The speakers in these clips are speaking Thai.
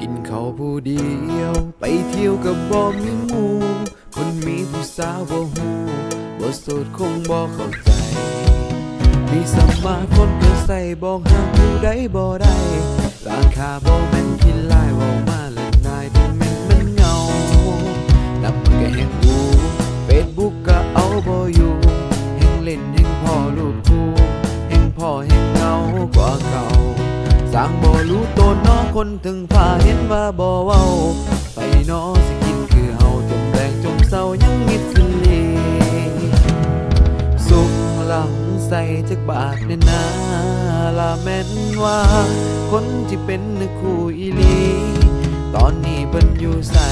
กินข้าวผู้เดียวไปเที่ยวกับบ่มีหมู่ คนมีผู้สาวบ่ฮู้บ่โสดคงบ่เข้าใจ มีสมมาคนก็ใส่บอกหาผู้ใดบ่ได้ราคาบ่แม่นกินหลายเว้ามาและนายที่แม่นมันเงานับมันก็แฮงกูเฟซบุ๊กก็เอาบ่อยู่แฮงเล่นแฮงพ่อลูกคู่แฮงพ่อแฮงเงากว่าเก่าสร้างบ่รู้ตนน้อคนถึงผ่าเห็นว่าบ่เว้าไปน้อสิ ใส่จักบาทในนาลาแม่นว่า คนที่เป็นนักคู่อีลี ตอนนี้เพิ่นอยู่ใส่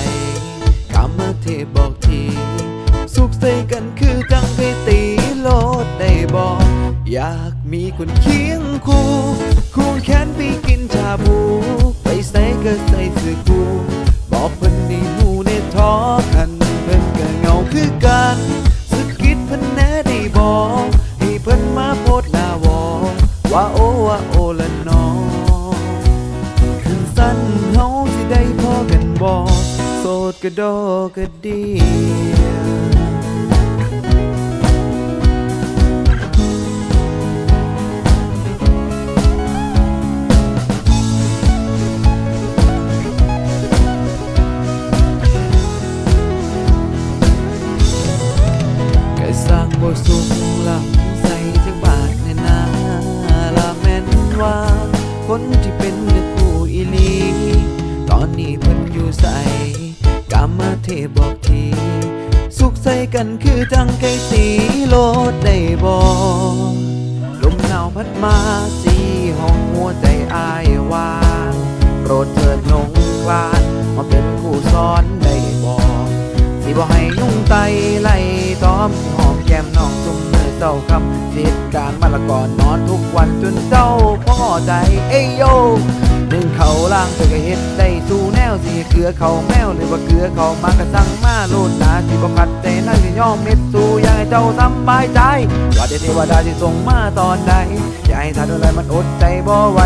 กามาเทพบอกที สุขใส่กันคือจังไปตีโลดได้บอก อยากมีคนเคียงคู่ คู่แขนไปกินชาบู โสดก็ดอกก็เดีย เทบอกที สุขใส่กันคือจังไก่ตีโลดได้บ่ลมหนาวพัดมาสีห้องหัวใจอายว่างโปรดเถิดลงคลานมาเป็นคู่ซ้อนได้บ่สิบ่ให้ยุ่งไตไล่ตอมสิหอมแก้มน้องจุ่มมือเจ้าคำเหตุการณ์มาละก่อนนอนทุกวันจนเจ้าพอใจเอ้ยโย เขาล่างเธอก็เฮ็ดได้สู่แนวสิเกลือเขาแมวหรือว่าเกลือเขามากระสังมาโลดนาสิบ่ขัดใจนั่งสิยอมเม็ดสู่อยากให้เจ้าสำบายใจว่าแต่เทวดาสิส่งมาตอนใดอย่าให้ทันอะไรมันอดใจบ่ไหว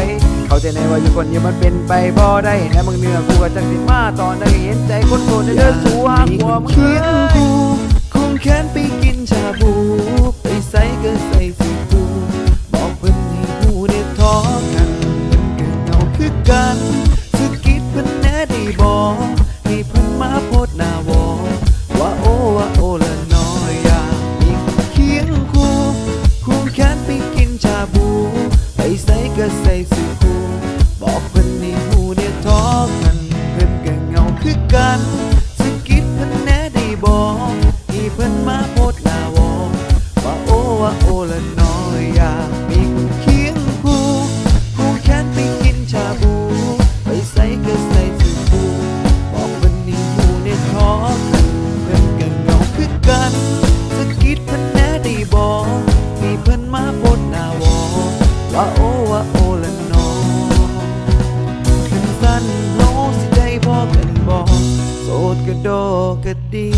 เขาใจในว่าอยู่คนเดียวมันเป็นไปบ่ได้แน่มึงเนื้อกูก็จังสิมาตอนใดเห็นใจคนโสดเด้อสู่หากกว่ามึงคียงกูคงแค้นไปกินชาบู ke